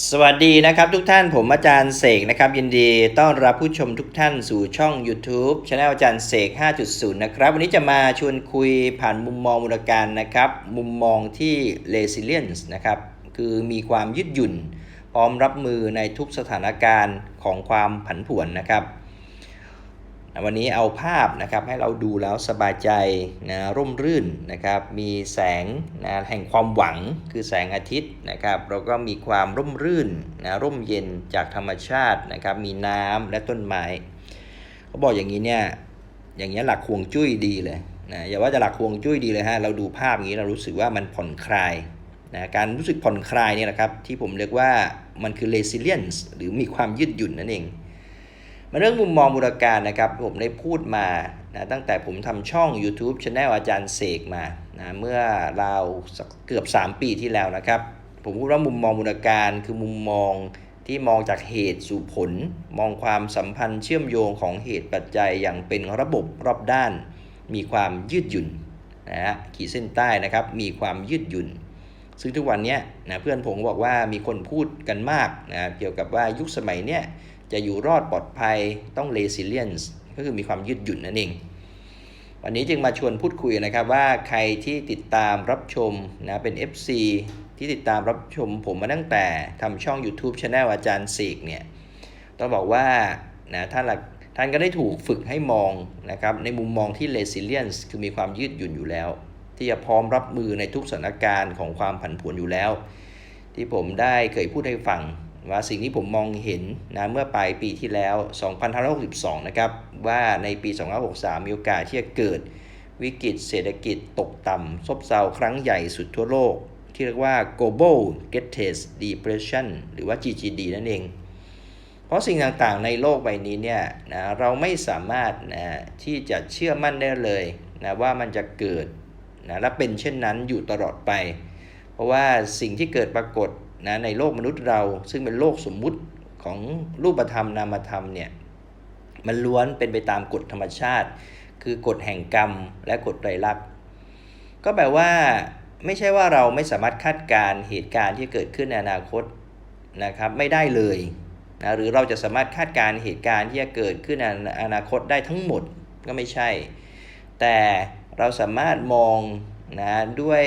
สวัสดีนะครับทุกท่านผมอาจารย์เสกนะครับ ยินดีต้อนรับผู้ชมทุกท่านสู่ช่อง YouTube c anel อาจารย์เสก 5.0 นะครับ วันนี้จะมาชวนคุยผ่านมุมมองมูลการนะครับ มุมมองที่ resilience นะครับ คือมีความยืดหยุ่น พร้อมรับมือในทุกสถานการณ์ของความผันผวนนะครับ วันนี้เอาภาพนะครับให้เราดูแล้วสบายใจนะร่มรื่นนะครับ มีแสงนะแห่งความหวังคือแสงอาทิตย์นะครับ เราก็มีความร่มรื่นนะร่มเย็นจากธรรมชาตินะครับ มีน้ำและต้นไม้เขาบอกอย่างนี้เนี่ยอย่างเงี้หลักควงจุ้ยดีเลยนะอย่าว่าจะหลักควงจุ้ยดีเลยฮะเราดูภาพอย่างนี้เรารู้สึกว่ามันผ่อนคลายนะการรู้สึกผ่อนคลายเนี่ยนะครับที่ผมเรียกว่ามันคือ resilience หรือมีความยืดหยุ่นนั่นเอง มาเรื่องมุมมองบูรการนะครับผมได้พูดมานะตั้งแต่ผมทำช่อง YouTube c h anel อาจารย์เสกมานะเมื่อราวเกือบ 3 ปีที่แล้วนะครับ ผมพูดว่ามุมมองบูรการคือมุมมองที่มองจากเหตุสู่ผล มองความสัมพันธ์เชื่อมโยงของเหตุปัจจัยอย่างเป็นระบบรอบด้าน มีความยืดหยุ่นนะฮะขีดเส้นใต้นะครับ มีความยืดหยุ่น ซึ่งทุกวันนี้นะเพื่อนผมบอกว่ามีคนพูดกันมากนะเกี่ยวกับว่ายุคสมัยเนี้ย จะอยู่รอดปลอดภัยต้อง resilience ก็คือมีความยืดหยุ่นนั่นเอง วันนี้จึงมาชวนพูดคุยนะครับว่าใครที่ติดตามรับชมนะเป็น FC ที่ติดตามรับชมผมมาตั้งแต่ทำช่อง YouTube Channel อาจารย์เสกเนี่ยต้องบอกว่านะท่านละท่านก็ได้ถูกฝึกให้มองนะครับในมุมมองที่ resilience คือมีความยืดหยุ่นอยู่แล้ว ที่จะพร้อมรับมือในทุกสถานการณ์ของความผันผวนอยู่แล้ว ที่ผมได้เคยพูดให้ฟัง ว่าสิ่งที่ผมมองเห็นนะเมื่อปลายปีที่แล้ว 2562 นะครับ ว่าในปี 2563 มีโอกาสที่จะเกิดวิกฤตเศรษฐกิจตกต่ำซบเซาครั้งใหญ่สุดทั่วโลก ที่เรียกว่า global greatest depression หรือว่า GGD นั่นเอง เพราะสิ่งต่างๆในโลกใบนี้เนี่ยนะเราไม่สามารถนะที่จะเชื่อมั่นได้เลยนะว่ามันจะเกิดนะและเป็นเช่นนั้นอยู่ตลอดไป เพราะว่าสิ่งที่เกิดปรากฏ นะในโลกมนุษย์เราซึ่งเป็นโลกสมมุติของรูปธรรมนามธรรมเนี่ยมันล้วนเป็นไปตามกฎธรรมชาติ คือกฎแห่งกรรมและกฎไตรลักษณ์ก็แปลว่า ไม่ใช่ว่าเราไม่สามารถคาดการณ์เหตุการณ์ที่เกิดขึ้นในอนาคตนะครับไม่ได้เลยนะหรือเราจะสามารถคาดการณ์เหตุการณ์ที่จะเกิดขึ้นในอนาคตได้ทั้งหมดก็ไม่ใช่ แต่เราสามารถมองนะด้วย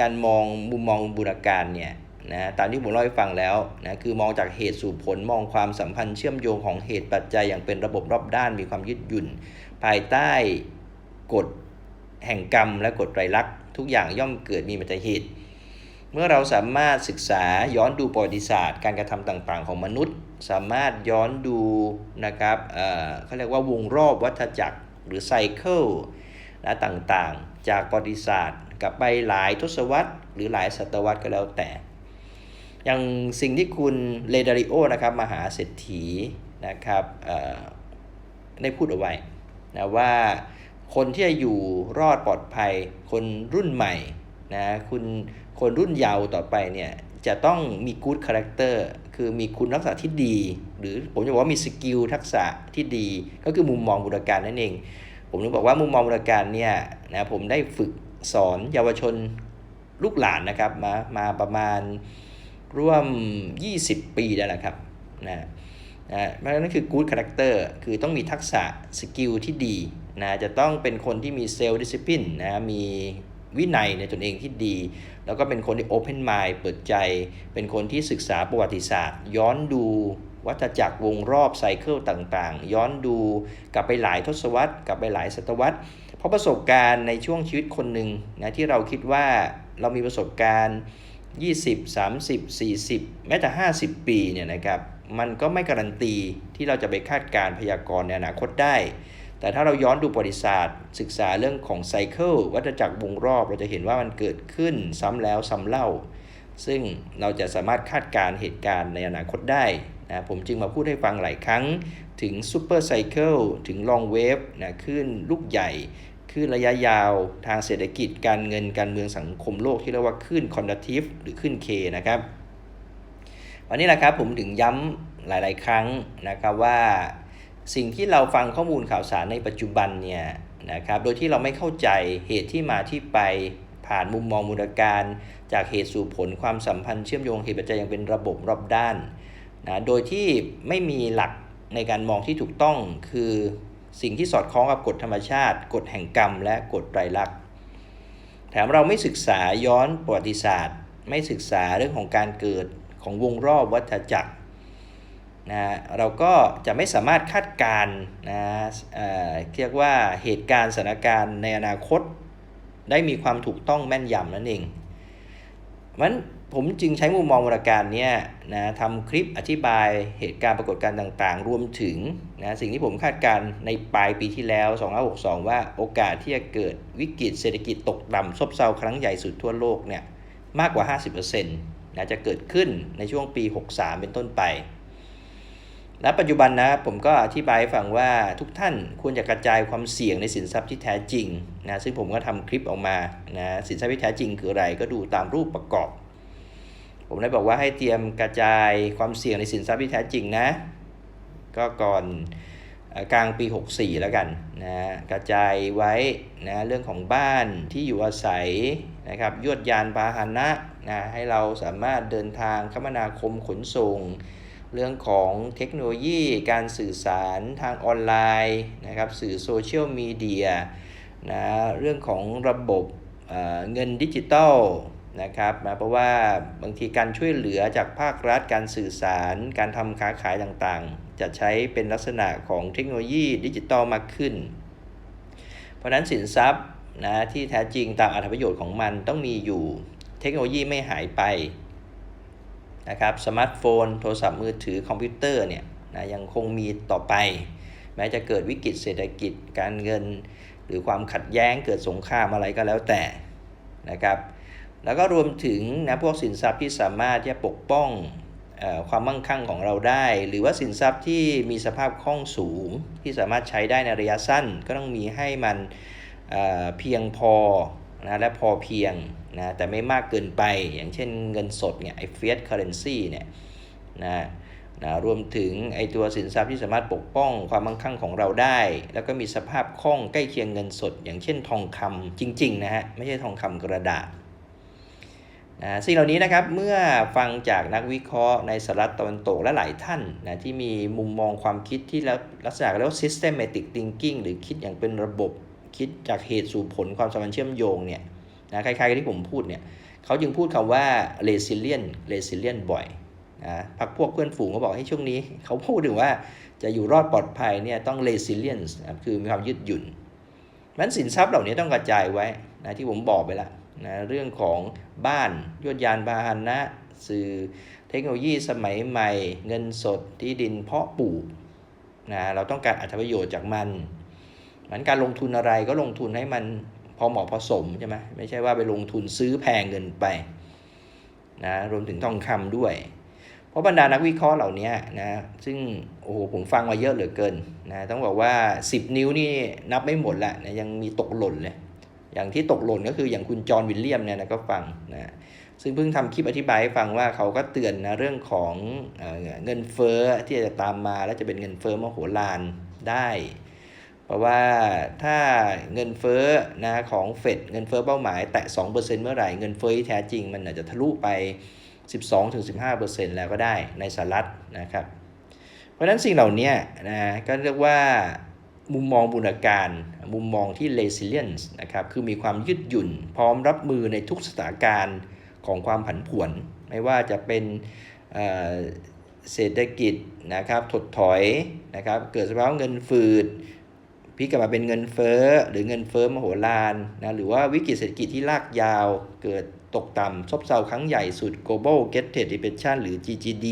การมองมุมมองบูรการเนี่ย นะตามที่ผมเล่าให้ฟังแล้วนะคือมองจากเหตุสู่ผลมองความสัมพันธ์เชื่อมโยงของเหตุปัจจัยอย่างเป็นระบบรอบด้านมีความยืดหยุ่น ภายใต้กฎแห่งกรรมและกฎไตรลักษณ์ทุกอย่างย่อมเกิดมีมาจากเหตุ เมื่อเราสามารถศึกษาย้อนดูประวัติศาสตร์ การกระทำต่างๆ ของมนุษย์ สามารถย้อนดูนะครับเเขาเรียกว่าวงรอบวัฏจักรหรือไซเคิลนะต่างๆ จากประวัติศาสตร์ กลับไปหลายทศวรรษ หรือหลายศตวรรษก็แล้วแต่ อย่างสิ่งที่คุณเลดาริโอนะครับมหาเศรษฐีนะครับได้พูดเอาไว้นะว่าคนที่จะอยู่รอดปลอดภัย คนรุ่นใหม่นะคุณคนรุ่นเยาว์ต่อไปเนี่ยจะต้องมีกู๊ดคาแรคเตอร์คือมีคุณลักษณะที่ดี หรือผมจะบอกว่ามีสกิลทักษะที่ดี ก็คือมุมมองบุรการนั่นเอง ผมถึงบอกว่ามุมมองบุรการเนี่ยนะผมได้ฝึกสอนเยาวชนลูกหลานนะครับมามาประมาณ ร่วม 20 ปีได้แล้วครับนะนะเพราะฉะนั้นคือ good character คือต้องมีทักษะสกิลที่ดีนะจะต้องเป็นคนที่มีเซลล์ดิสซิปลินนะมีวินัยในตนเองที่ดี แล้วก็เป็นคนที่ open mind เปิดใจ เป็นคนที่ศึกษาประวัติศาสตร์ ย้อนดูวัฏจักรวงรอบไซเคิลต่างๆ ย้อนดูกลับไปหลายทศวรรษ กลับไปหลายศตวรรษ เพราะประสบการณ์ในช่วงชีวิตคนหนึ่งนะที่เราคิดว่าเรามีประสบการณ์ 20 30 40 แม้แต่ 50 ปีเนี่ยนะครับมันก็ไม่การันตีที่เราจะไปคาดการพยากรณ์ในอนาคตได้ แต่ถ้าเราย้อนดูประวัติศาสตร์ ศึกษาเรื่องของไซเคิลวัฏจักรวงรอบเราจะเห็นว่ามันเกิดขึ้นซ้ำแล้วซ้ำเล่า ซึ่งเราจะสามารถคาดการเหตุการณ์ในอนาคตได้นะผมจึงมาพูดให้ฟังหลายครั้ง ถึงซูเปอร์ไซเคิลถึงลองเวฟนะขึ้นลูกใหญ่ ขึ้นระยะยาวทางเศรษฐกิจการเงินการเมืองสังคมโลกที่เรียกว่าขึ้นคอนดัติฟหรือขึ้น K นะครับวันนี้แหละครับผมถึงย้ำหลาย ๆ ครั้งนะครับว่าสิ่งที่เราฟังข้อมูลข่าวสารในปัจจุบันเนี่ยนะครับโดยที่เราไม่เข้าใจเหตุที่มาที่ไปผ่านมุมมองมูลการจากเหตุสู่ผลความสัมพันธ์เชื่อมโยงเหตุปัจจัยอย่างเป็นระบบรอบด้านนะโดยที่ไม่มีหลักในการมองที่ถูกต้องคือ สิ่งที่สอดคล้องกับกฎธรรมชาติ กฎแห่งกรรม และกฎไตรลักษณ์แถมเราไม่ศึกษาย้อนประวัติศาสตร์ ไม่ศึกษาเรื่องของการเกิดของวงรอบวัฏจักรนะเราก็จะไม่สามารถคาดการณ์นะเอ่อเรียกว่าเหตุการณ์สถานการณ์ในอนาคต ได้มีความถูกต้องแม่นยำนั่นเองมัน ผมจึงใช้มุมมองวรการเนี้ยนะทำคลิปอธิบายเหตุการณ์ปรากฏการณ์ต่างๆ รวมถึงนะสิ่งที่ผมคาดการณ์ในปลายปีที่แล้ว 2562 ว่าโอกาสที่จะเกิดวิกฤตเศรษฐกิจตกต่ำซบเซาครั้งใหญ่สุดทั่วโลกเนี่ยมากกว่า 50%นะจะเกิดขึ้นในช่วงปี 63 เป็นต้นไป และปัจจุบันนะผมก็อธิบายฟังว่าทุกท่านควรจะกระจายความเสี่ยงในสินทรัพย์ที่แท้จริงนะซึ่งผมก็ทำคลิปออกมานะสินทรัพย์ที่แท้จริงคืออะไรก็ดูตามรูปประกอบ ผมได้บอกว่าให้เตรียมกระจายความเสี่ยงในสินทรัพย์ที่แท้จริงนะ ก็ก่อนกลางปี 64 แล้วกันนะกระจายไว้นะเรื่องของบ้านที่อยู่อาศัยนะครับยวดยานพาหนะนะให้เราสามารถเดินทางคมนาคมขนส่ง เรื่องของเทคโนโลยีการสื่อสารทางออนไลน์นะครับสื่อโซเชียลมีเดียนะเรื่องของระบบเเงินดิจิตอล นะครับนะเพราะว่าบางทีการช่วยเหลือจากภาครัฐการสื่อสาร การทำค้าขายต่างๆ จะใช้เป็นลักษณะของเทคโนโลยีดิจิตอลมากขึ้น เพราะฉะนั้นสินทรัพย์นะที่แท้จริงตามอัตประโยชน์ของมันต้องมีอยู่เทคโนโลยีไม่หายไปนะครับสมาร์ทโฟน โทรศัพท์มือถือคอมพิวเตอร์เนี่ยนะยังคงมีต่อไป แม้จะเกิดวิกฤตเศรษฐกิจการเงิน หรือความขัดแย้งเกิดสงครามอะไรก็แล้วแต่นะครับ แล้วก็รวมถึงนะพวกสินทรัพย์ที่สามารถที่จะปกป้องอความมั่งคั่งของเราได้ หรือว่าสินทรัพย์ที่มีสภาพคล่องสูงที่สามารถใช้ได้ในระยะสั้น ก็ต้องมีให้มันเเพียงพอนะและพอเพียงนะแต่ไม่มากเกินไปอย่างเช่นเงินสดเนี่ยไอ้ fiat currency เนี่ยนะนะรวมถึงไอตัวสินทรัพย์ที่สามารถปกป้องความมั่งคั่งของเราได้ แล้วก็มีสภาพคล่องใกล้เคียงเงินสด อย่างเช่นทองคำจริงๆนะฮะไม่ใช่ทองคำกระดาษ นะสิ่งเหล่านี้นะครับเมื่อฟังจากนักวิเคราะห์ในสหรัฐตะวันตกและหลายท่านนะที่มีมุมมองความคิดที่แล้วลักษณะเรียกว่า systematic thinking หรือคิดอย่างเป็นระบบคิดจากเหตุสู่ผลความสัมพันธ์เชื่อมโยงเนี่ยนะคล้ายๆที่ผมพูดเนี่ยเขาจึงพูดคำว่า resilient resilient บ่อยนะพักพวกเพื่อนฝูงก็บอกให้ช่วงนี้ เขาพูดถึงว่าจะอยู่รอดปลอดภัยเนี่ยต้อง resilience นะคือมีความยืดหยุ่นนั้นสินทรัพย์เหล่านี้ต้องกระจายไว้นะที่ผมบอกไปแล้ว นะเรื่องของบ้านยวดยานพาหนะสื่อเทคโนโลยีสมัยใหม่ เงินสดที่ดินเพาะปลูกนะเราต้องการอัตประโยชน์จากมันมันการลงทุนอะไรก็ลงทุนให้มันพอเหมาะพอสมใช่ไหมไม่ใช่ว่าไปลงทุนซื้อแพงเกินไปนะรวมถึงทองคำด้วย เพราะบรรดานักวิเคราะห์เหล่านี้นะซึ่งโอ้โหผมฟังมาเยอะเหลือเกินนะต้องบอกว่า 10 นิ้วนี่นับไม่หมดละนะยังมีตกหล่นเลย อย่างที่ตกหล่นก็คืออย่างคุณจอห์นวิลเลียมเนี่ยนะก็ฟังนะซึ่งเพิ่งทำคลิปอธิบายให้ฟังว่าเขาก็เตือนนะเรื่องของเอเงินเฟ้อที่จะตามมาแล้วจะเป็นเงินเฟ้อมโหฬารได้ เพราะว่าถ้าเงินเฟ้อนะของเฟดเงินเฟ้อเป้าหมายแตะ 2%เมื่อไหร่เงินเฟ้อที่แท้จริงมันอาจจะทะลุไป 12-15%แล้วก็ได้ในสหรัฐนะครับ เพราะฉะนั้นสิ่งเหล่านี้นะก็เรียกว่า มุมมองบุญการ มุมมองที่ resilience นะครับ คือมีความยืดหยุ่น พร้อมรับมือในทุกสถานการณ์ของความผันผวน ไม่ว่าจะเป็นเเศรษฐกิจนะครับถดถอยนะครับ เกิดสภาวะเงินฝืดพลิกกลับมาเป็นเงินเฟ้อหรือเงินเฟ้อมโหฬารนะหรือว่าวิกฤตเศรษฐกิจที่ลากยาว เกิดตกต่ำซบเซาครั้งใหญ่สุด global g e t depression หรือ GGD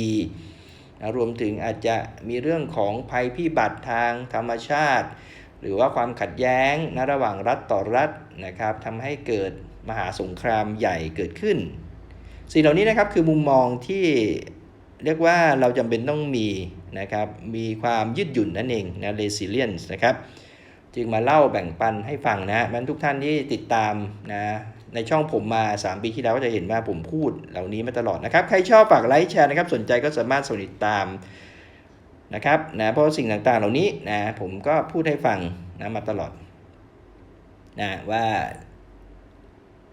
นะรวมถึงอาจจะมีเรื่องของภัยพิบัติทางธรรมชาติ หรือว่าความขัดแย้งนะระหว่างรัฐต่อรัฐนะครับทำให้เกิดมหาสงครามใหญ่เกิดขึ้น สิ่งเหล่านี้นะครับคือมุมมองที่เรียกว่าเราจำเป็นต้องมีนะครับมีความยืดหยุ่นนั่นเองนะ resilience นะครับจึงมาเล่าแบ่งปันให้ฟังนะมันทุกท่านที่ติดตามนะ ในช่องผมมา 3 ปีที่แล้วก็จะเห็นว่าผมพูดเหล่านี้มาตลอดนะครับ ใครชอบฝากไลค์แชร์นะครับ สนใจก็สามารถสมัครติดตามนะครับนะเพราะสิ่งต่างๆเหล่านี้นะผมก็พูดให้ฟังนะมาตลอดนะว่า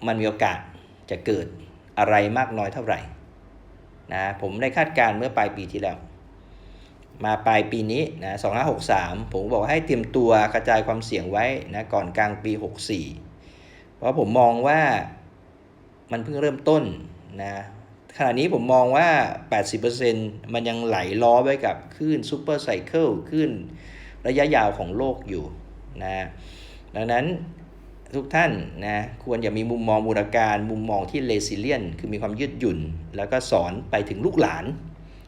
มันมีโอกาสจะเกิดอะไรมากน้อยเท่าไหร่นะผมได้คาดการณ์เมื่อปลายปีที่แล้ว มาปลายปีนี้นะ2563ผมบอกให้เตรียมตัวกระจายความเสี่ยงไว้นะก่อนกลางปี64เพ ราะผมมองว่ามันเพิ่งเริ่มต้นนะขณะนี้ผมมองว่า 80%มันยังไหลล้อไว้กับคลื่นซูเปอร์ไซเคิลคลื่นระยะยาวของโลกอยู่นะดังนั้นทุกท่านนะควรอย่ามีมุมมองบูรการมุมมองที่เลซิเลียน คือมีความยืดหยุ่น แล้วก็สอนไปถึงลูกหลาน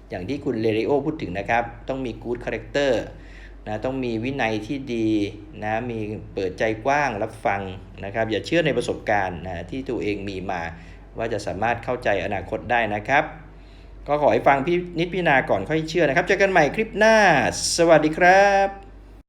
อย่างที่คุณเลเรโอพูดถึงนะครับ ต้องมีกู๊ดคาแรคเตอร์ นะต้องมีวินัยที่ดีนะมีเปิดใจกว้างรับฟังนะครับ อย่าเชื่อในประสบการณ์นะที่ตัวเองมีมา ว่าจะสามารถเข้าใจอนาคตได้นะครับ ก็ขอให้ฟังพี่นิดพิจารณาก่อนค่อยเชื่อนะครับเจอกันใหม่คลิปหน้า สวัสดีครับ